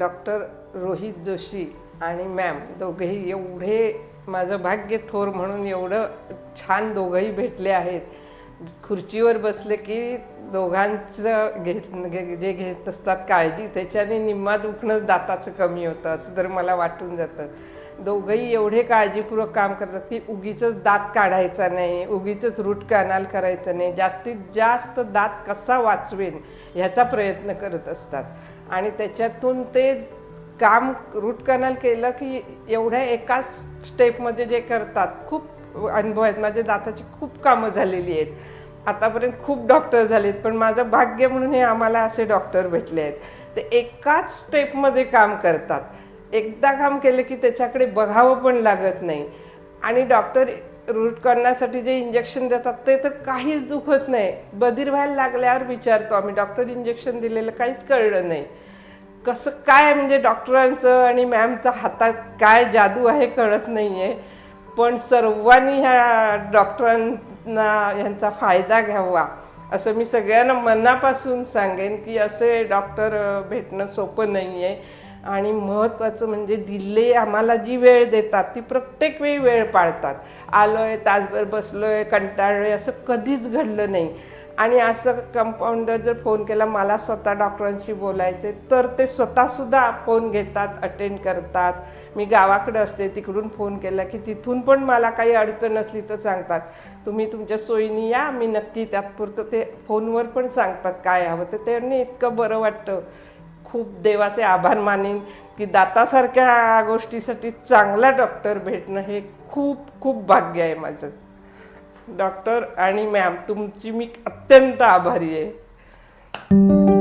Doctor Rohit Joshi आणि ma'am दोघेही एवढे माझं भाग्य थोर म्हणून एवढं छान दोघंही भेटले आहेत. खुर्चीवर बसले की दोघांचं घेत घे- जे घेत असतात काळजी त्याच्याने निम्मा दुखणं दाताचं कमी होतं असं तर मला वाटून जातं. दोघंही एवढे काळजीपूर्वक काम करतात की उगीच दात काढायचा नाही उगीच रूट कॅनाल करायचं नाही जास्तीत जास्त दात कसा वाचवेन ह्याचा प्रयत्न करत असतात. आणि त्याच्यातून ते काम रूट कॅनल केलं की एवढ्या एकाच स्टेपमध्ये जे करतात खूप अनुभव आहेत. माझ्या दाताची खूप कामं झालेली आहेत. आतापर्यंत खूप डॉक्टर झालेत पण माझं भाग्य म्हणून हे आम्हाला असे डॉक्टर भेटले आहेत. ते एकाच स्टेपमध्ये काम करतात. एकदा काम केलं की त्याच्याकडे बघावं पण लागत नाही. आणि डॉक्टर रूट करण्यासाठी जे इंजेक्शन देतात ते तर काहीच दुखत नाही. बधीर व्हायला लागल्यावर विचारतो आम्ही डॉक्टर इंजेक्शन दिलेलं काहीच कळलं नाही. कसं काय म्हणजे डॉक्टरांचं आणि मॅमचा हातात काय जादू आहे कळत नाही आहे पण सर्वांनी ह्या डॉक्टरांना ह्यांचा फायदा घ्यावा असं मी सगळ्यांना मनापासून सांगेन की असे डॉक्टर भेटणं सोपं नाही आहे आणि महत्त्वाचं म्हणजे दिल्ले आम्हाला जी वेळ देतात ती प्रत्येक वेळी वेळ पाळतात. आलोय तासभर बसलोय कंटाळलोय असं कधीच घडलं नाही. आणि असं कंपाऊंडर जर फोन केला मला स्वतः डॉक्टरांशी बोलायचे तर ते स्वतःसुद्धा फोन घेतात अटेंड करतात. मी गावाकडे असते तिकडून फोन केला की तिथून पण मला काही अडचण असली तर सांगतात. तुम्ही तुमच्या सोयीने या मी नक्की त्यापुरतं ते फोनवर पण सांगतात काय हवं. तर त्यांनी इतकं बरं वाटतं. खूप देवाचे आभार मानेन की दातासारख्या गोष्टीसाठी चांगला डॉक्टर भेटणं हे खूप खूप भाग्य आहे माझं. डॉक्टर आणि मॅम तुमची मी अत्यंत आभारी आहे.